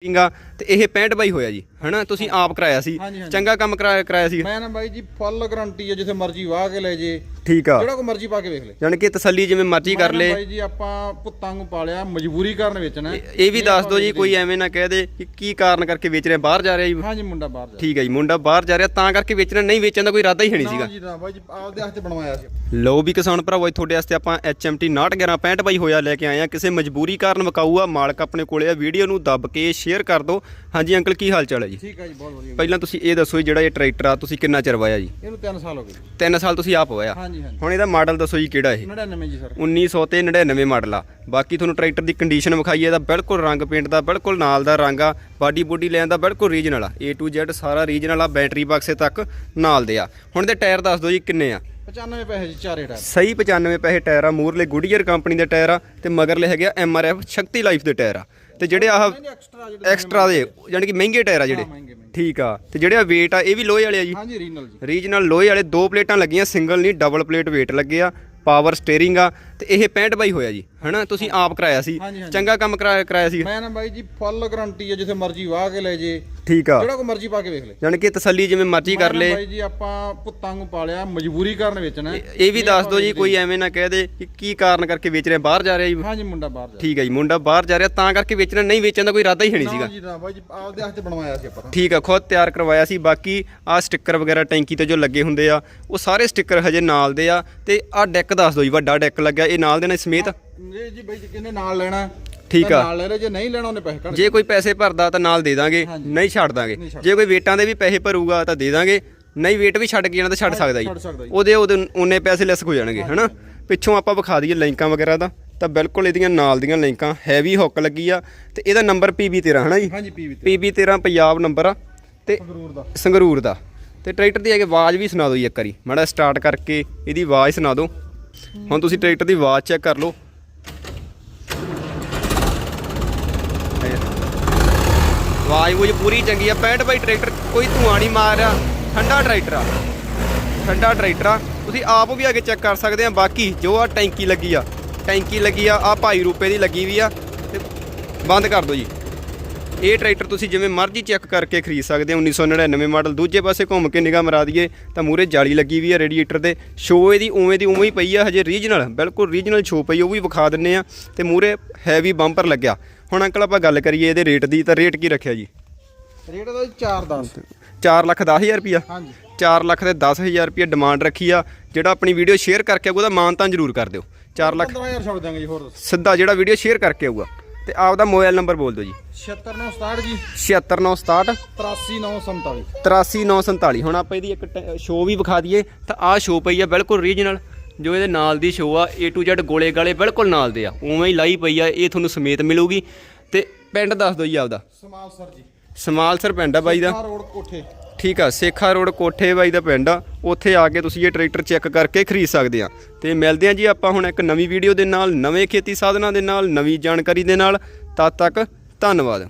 应该。ਤੇ ਇਹ 65 ਬਾਈ ਹੋਇਆ ਜੀ ਹਨਾ? ਤੁਸੀਂ ਆਪ ਕਰਾਇਆ ਸੀ ਹਾਂਜੀ, ਹਾਂਜੀ। ਚੰਗਾ ਕੰਮ ਕਰਾਇਆ ਕਰਾਇਆ ਸੀ। ਮੈਂ ਨਾ ਬਾਈ ਜੀ ਫੁੱਲ ਗਰੰਟੀ ਹੈ ਜਿੱਥੇ ਮਰਜ਼ੀ ਵਾਹ ਕੇ ਲੈ ਜੇ। ਠੀਕ ਆ। ਜਿਹੜਾ ਕੋ ਮਰਜ਼ੀ ਪਾ ਕੇ ਵੇਖ ਲੈ। ਯਾਨੀ ਕਿ ਤਸੱਲੀ ਜਿਵੇਂ ਮਰਜ਼ੀ ਕਰ ਮੈਂ ਨਾ ਲੇ। ਬਾਈ ਜੀ ਆਪਾਂ ਪੁੱਤਾਂ ਨੂੰ ਪਾਲਿਆ ਮਜਬੂਰੀ ਕਾਰਨ ਵੇਚਣਾ। ਹੈ। ਇਹ ਵੀ ਦੱਸ ਦਿਓ ਜੀ ਕੋਈ ਐਵੇਂ ਨਾ ਕਹਿ ਦੇ ਕਿ ਕੀ ਕਾਰਨ ਕਰਕੇ ਵੇਚ ਰਿਹਾ ਬਾਹਰ ਜਾ ਰਿਹਾ ਜੀ। ਹਾਂਜੀ ਮੁੰਡਾ ਬਾਹਰ ਜਾ ਠੀਕ ਹੈ ਜੀ ਮੁੰਡਾ ਬਾਹਰ ਜਾ ਰਿਹਾ ਤਾਂ ਕਰਕੇ ਵੇਚਣਾ ਨਹੀਂ ਵੇਚਣ ਦਾ ਕੋਈ ਇਰਾਦਾ ਹੀ ਹੈ ਨਹੀਂ ਸੀਗਾ। ਜੀ ਨਾ ਬਾਈ ਜੀ ਆਪਦੇ ਹੱਥ 'ਚ ਬਣਵਾਇਆ ਸੀ। ਲਓ ਵੀ ਕਿਸਾਨ ਭਰਾਵੋ ਅੱਜ ਤੁਹਾਡੇ ਵਾਸਤੇ ਆਪਾਂ HMT 91165 ਬਾਈ ਹੋਇਆ ਲੈ ਕੇ ਆਏ ਆ। ਕਿਸੇ ਮਜਬੂਰੀ ਕਾਰਨ ਵਿਕਾਊ ਆ ਮਾਲਕ ਆਪਣੇ ਕੋਲੇ ਆ। ਵੀਡੀਓ ਨੂੰ ਦੱਬ ਕੇ ਸ਼ੇਅਰ ਕਰ ਦਿਓ। ਹਾਂਜੀ ਅੰਕਲ ਕੀ ਹਾਲ ਚਾਲ ਹੈ ਜੀ? ਠੀਕ ਹੈ ਜੀ ਬਹੁਤ ਵਧੀਆ। ਪਹਿਲਾਂ ਤੁਸੀਂ ਇਹ ਦੱਸੋ ਜੀ ਜਿਹੜਾ ਇਹ ਟਰੈਕਟਰ ਆ ਤੁਸੀਂ ਕਿੰਨਾ ਚਿਰ ਵਾਇਆ ਜੀ? ਇਹਨੂੰ 3 ਸਾਲ ਹੋ ਗਏ 3 ਸਾਲ ਤੁਸੀਂ ਆਪ ਵਾਇਆ? ਹਾਂਜੀ ਹਾਂਜੀ। ਹੁਣ ਇਹਦਾ ਮਾਡਲ ਦੱਸੋ ਜੀ ਕਿਹੜਾ ਇਹ? 99 ਜੀ ਸਰ। 1900 ਤੇ 99 ਮਾਡਲ ਆ। ਬਾਕੀ ਤੁਹਾਨੂੰ ਟਰੈਕਟਰ ਦੀ ਕੰਡੀਸ਼ਨ ਵਿਖਾਈਏ ਇਹਦਾ ਬਿਲਕੁਲ ਰੰਗ ਪੇਂਟ ਦਾ ਬਿਲਕੁਲ ਨਾਲ ਦਾ ਰੰਗ ਆ। ਬਾਡੀ ਬੋਡੀ ਲੈਣ ਦਾ ਬਿਲਕੁਲ ਰੀਜਨਲ ਆ। A to Z ਸਾਰਾ ਰੀਜਨਲ ਆ ਬੈਟਰੀ ਬਾਕਸੇ ਤੱਕ ਨਾਲ ਦੇ ਆ। ਹੁਣ ਦੇ ਟਾਇਰ ਦੱਸ ਦਿਓ ਜੀ ਕਿੰਨੇ ਆ? 95 ਪੈਸੇ ਜੀ ਚਾਰੇ ਟਾਇਰ ਸਹੀ 95 ਪੈਸੇ ਟਾਇਰ ਆ ਮੂਰਲੇ ਗੁੱਡੀਅਰ ਕੰਪਨੀ ਦੇ ਟਾਇਰ ਆ ਤੇ ਮਗਰਲੇ ਹੈਗੇ ਆ MRF ਸ਼ਕਤੀ ਲਾਈਫ ਦੇ ਟਾਇਰ ਆ। ਤੇ ਜਿਹੜੇ ਆਹ ਐਕਸਟਰਾ ਦੇ ਯਾਨੀ ਕਿ ਮਹਿੰਗੇ ਟਾਇਰ ਆ ਜਿਹੜੇ। ਠੀਕ ਆ। ਤੇ ਜਿਹੜੇ ਆ weight ਆ ਇਹ ਵੀ ਲੋਹੇ ਵਾਲੇ ਆ ਜੀ? ਹਾਂਜੀ ਰੀਨਲ ਜੀ। ਰੀਜਨਲ ਲੋਹੇ ਵਾਲੇ ਦੋ ਪਲੇਟਾਂ ਲੱਗੀਆਂ ਸਿੰਗਲ ਨਹੀਂ ਡਬਲ ਪਲੇਟ weight ਲੱਗੇ ਆ। ਪਾਵਰ ਸਟੀਅਰਿੰਗ ਆ ਤੇ ਇਹ 65 ਬਾਈ ਹੋਇਆ ਜੀ ਹਨਾ? ਤੁਸੀਂ ਆਪ ਕਰਾਇਆ ਸੀ ਹਾਂਜੀ, ਹਾਂਜੀ। ਚੰਗਾ ਕੰਮ ਕਰਾਇਆ ਕਰਾਇਆ ਸੀ। ਮੈਂ ਨਾ ਬਾਈ ਜੀ ਫੁੱਲ ਗਰੰਟੀ ਹੈ ਜਿੱਥੇ ਮਰਜ਼ੀ ਵਾਹ ਕੇ ਲੈ ਜੇ। ਠੀਕ ਆ। ਜਿਹੜਾ ਕੋ ਮਰਜ਼ੀ ਪਾ ਕੇ ਵੇਖ ਲੈ। ਯਾਨੀ ਕਿ ਤਸੱਲੀ ਜਿਵੇਂ ਮਰਜ਼ੀ ਕਰ ਮੈਂ ਨਾ ਲੇ। ਬਾਈ ਜੀ ਆਪਾਂ ਪੁੱਤਾਂ ਨੂੰ ਪਾਲਿਆ ਮਜਬੂਰੀ ਕਾਰਨ ਵੇਚਣਾ। ਹੈ। ਇਹ ਵੀ ਦੱਸ ਦਿਓ ਜੀ ਕੋਈ ਐਵੇਂ ਨਾ ਕਹਿ ਦੇ ਕਿ ਕੀ ਕਾਰਨ ਕਰਕੇ ਵੇਚ ਰਿਹਾ ਬਾਹਰ ਜਾ ਰਿਹਾ ਜੀ। ਹਾਂਜੀ ਮੁੰਡਾ ਬਾਹਰ ਜਾ ਠੀਕ ਹੈ ਜੀ ਮੁੰਡਾ ਬਾਹਰ ਜਾ ਰਿਹਾ ਤਾਂ ਕਰਕੇ ਵੇਚਣਾ ਨਹੀਂ ਵੇਚਣ ਦਾ ਕੋਈ ਇਰਾਦਾ ਹੀ ਹੈ ਨਹੀਂ ਨਾ ਸੀਗਾ। ਜੀ ਨਾ ਬਾਈ ਜੀ ਆਪਦੇ ਹੱਥ 'ਚ ਬਣਵਾਇਆ ਸੀ ਆਪਾਂ ਠੀਕ ਆ ਖੁਦ ਤਿਆਰ ਕਰਵਾਇਆ ਸੀ ਬਾਕੀ ਆ ਸਟicker ਵਗੈਰਾ ਟੈਂਕੀ ਤੇ ਜੋ ਲੱਗੇ ਹੁੰਦੇ ਆ ਉਹ ਸਾਰੇ ਸਟicker ਹਜੇ ਨਾਲ ਦੇ ਆ ਤੇ ਆ ਡੈਕ ਦੱਸ ਦਿਓ ਜੀ ਵੱਡਾ ਡੈਕ ਲੱਗਿਆ ਇਹ ਨਾਲ ਦੇ ਨਾਲ ਸਮੇਤ? ਜੀ ਜੀ ਬਾਈ ਜੀ ਕਿੰਨੇ ਨਾਲ ਲੈਣਾ? ਠੀਕ ਤਾਂ ਆ। ਨਾਲ ਲੈ ਜੇ ਨਹੀਂ ਲੈਣਾ ਉਹਨੇ ਪੈਸੇ ਕੱਢ ਜੇ ਕੋਈ ਪੈਸੇ ਭਰਦਾ ਤਾਂ ਨਾਲ ਦੇ ਦਾਂਗੇ। ਨਹੀਂ ਛੱਡ ਦਾਂਗੇ। ਨਹੀਂ ਛੱਡ ਜੇ ਕੋਈ ਵੇਟਾਂ ਦੇ ਵੀ ਪੈਸੇ ਭਰੂਗਾ ਤਾਂ ਦੇ ਦਾਂਗੇ ਨਹੀਂ ਵੇਟ ਵੀ ਛੱਡ ਕੇ ਜਾਣਾ ਤਾਂ ਛੱਡ ਸਕਦਾ ਛੱਡ ਸਕਦਾ ਜੀ। ਉਹਦੇ ਉਹਦੇ ਉਹਨੇ ਪੈਸੇ ਲੈਸ ਹੋ ਜਾਣਗੇ ਹਨਾ? ਪਿੱਛੋਂ ਆਪਾਂ ਵਿਖਾ ਦਈਏ ਲਿੰਕਾਂ ਵਗੈਰਾ ਦਾ ਤਾਂ ਬਿਲਕੁਲ ਇਹਦੀਆਂ ਨਾਲ ਦੀਆਂ ਲਿੰਕਾਂ ਹੈਵੀ ਹੁੱਕ ਲੱਗੀ ਆ ਤੇ ਇਹਦਾ ਨੰਬਰ PB13 ਹਨਾ ਜੀ? ਹਾਂਜੀ ਪੀ ਵੀ ਤੇ PB13 ਪੰਜਾਬ ਨੰਬਰ ਆ ਤੇ ਸੰਗਰੂਰ ਦਾ। ਸੰਗਰੂਰ ਦਾ। ਤੇ ਟਰੈਕਟਰ ਦੀ ਹੈਗੇ ਆਵਾਜ਼ ਵੀ ਸੁਣਾ ਦਿਓ ਜੀ ਇੱਕ ਵਾਰੀ ਮਾੜਾ ਸਟਾਰਟ ਕਰਕੇ ਇਹਦੀ ਆਵਾਜ਼ ਸੁਣਾ ਦਿਓ। ਹੁਣ ਤੁਸੀਂ ਟਰੈਕਟਰ ਦੀ ਆਵਾਜ਼ ਚੈੱਕ ਕਰ ਲਓ। ਆਵਾਜ਼ ਉਹ ਪੂਰੀ ਚੰਗੀ ਆ। 65 ਬਾਈ ਟਰੈਕਟਰ, ਕੋਈ ਧੂਆਂ ਨਹੀਂ ਮਾਰ ਰਿਹਾ। ਠੰਡਾ ਟਰੈਕਟਰ ਆ। ਠੰਡਾ ਟਰੈਕਟਰ ਆ। ਤੁਸੀਂ ਆਪ ਵੀ ਅੱਗੇ ਚੈੱਕ ਕਰ ਸਕਦੇ ਆ। ਬਾਕੀ ਜੋ ਆ ਟੈਂਕੀ ਲੱਗੀ ਆ। ਟੈਂਕੀ ਲੱਗੀ ਆ ਆ ਭਾਈ ਰੂਪੇ ਦੀ ਲੱਗੀ ਵੀ ਆ। ਤੇ ਬੰਦ ਕਰ ਦਿਓ ਜੀ। ਇਹ ਟਰੈਕਟਰ ਤੁਸੀਂ ਜਿਵੇਂ ਮਰਜ਼ੀ ਚੈੱਕ ਕਰਕੇ ਖਰੀਦ ਸਕਦੇ ਹੋ 1999 ਮਾਡਲ ਦੂਜੇ ਪਾਸੇ ਘੁੰਮ ਕੇ ਨਿਗਾਹ ਮਰਾ ਦਈਏ ਤਾਂ ਮੂਰੇ ਜਾਲੀ ਲੱਗੀ ਵੀ ਆ ਰੇਡੀਏਟਰ ਤੇ। ਸ਼ੋ ਇਹਦੀ ਉਵੇਂ ਦੀ ਉਵੇਂ ਹੀ ਪਈ ਆ ਹਜੇ ਰੀਜਨਲ ਬਿਲਕੁਲ ਰੀਜਨਲ ਸ਼ੋ ਪਈ ਉਹ ਵੀ ਵਿਖਾ ਦਿੰਨੇ ਆ ਤੇ ਮੂਰੇ ਹੈਵੀ ਬੰਪਰ ਲੱਗਿਆ। ਹੁਣ ਅੰਕਲ ਆਪਾਂ ਗੱਲ ਕਰੀਏ ਇਹਦੇ ਰੇਟ ਦੀ ਤਾਂ ਰੇਟ ਕੀ ਰੱਖਿਆ ਜੀ? ਰੇਟ ਦਾ 4 10 4 ਲੱਖ 10000 ਰੁਪਿਆ ਹਾਂਜੀ। 4 ਲੱਖ ਦੇ 10000 ਰੁਪਏ ਡਿਮਾਂਡ ਰੱਖੀ ਆ ਜਿਹੜਾ ਆਪਣੀ ਵੀਡੀਓ ਸ਼ੇਅਰ ਕਰਕੇ ਆਊਗਾ ਉਹਦਾ ਮਾਨ ਤਾਂ ਜ਼ਰੂਰ ਕਰ ਦਿਓ। 4 ਲੱਖ 15000 ਛੱਡ ਦਾਂਗੇ ਜੀ ਹੋਰ ਸਿੱਧਾ ਜਿਹੜਾ ਵੀਡੀਓ ਸ਼ੇਅਰ ਕਰਕੇ ਆਊਗਾ। ਤੇ ਆਪਦਾ ਮੋਬਾਈਲ ਨੰਬਰ ਬੋਲ ਦਿਓ ਜੀ। 76967 ਜੀ। 76967 83947 83947 ਹੁਣ ਆਪਾਂ ਇਹਦੀ ਇੱਕ ਸ਼ੋ ਵੀ ਵਿਖਾ ਦਈਏ ਤਾਂ ਆਹ ਸ਼ੋ ਪਈ ਆ ਬਿਲਕੁਲ ਰੀਜਨਲ ਜੋ ਇਹਦੇ ਨਾਲ ਦੀ ਸ਼ੋ ਆ A to Z ਗੋਲੇ ਗਾਲੇ ਬਿਲਕੁਲ ਨਾਲ ਦੇ ਆ। ਉਵੇਂ ਹੀ ਲਾਈ ਪਈ ਆ ਇਹ ਤੁਹਾਨੂੰ ਸਮੇਤ ਮਿਲੂਗੀ। ਤੇ ਪਿੰਡ ਦੱਸ ਦਿਓ ਜੀ ਆਪਦਾ। ਸਮਾਲ ਸਰ ਜੀ। ਸਮਾਲਸਰ ਪਿੰਡ ਆ ਬਾਈ ਦਾ। ਰੋਡ ਕੋਠੇ। ਠੀਕ ਆ, ਸੇਖਾ ਰੋਡ ਕੋਠੇ ਬਾਈ ਦਾ ਪਿੰਡ ਆ। ਉੱਥੇ ਆ ਕੇ ਤੁਸੀਂ ਇਹ ਟਰੈਕਟਰ ਚੈੱਕ ਕਰਕੇ ਖਰੀਦ ਸਕਦੇ ਆ। ਤੇ ਮਿਲਦੇ ਆ ਜੀ ਆਪਾਂ ਹੁਣ ਇੱਕ ਨਵੀਂ ਵੀਡੀਓ ਦੇ ਨਾਲ, ਨਵੇਂ ਖੇਤੀ ਸਾਧਨਾਂ ਦੇ ਨਾਲ, ਨਵੀਂ ਜਾਣਕਾਰੀ ਦੇ ਨਾਲ। ਤਦ ਤੱਕ ਧੰਨਵਾਦ।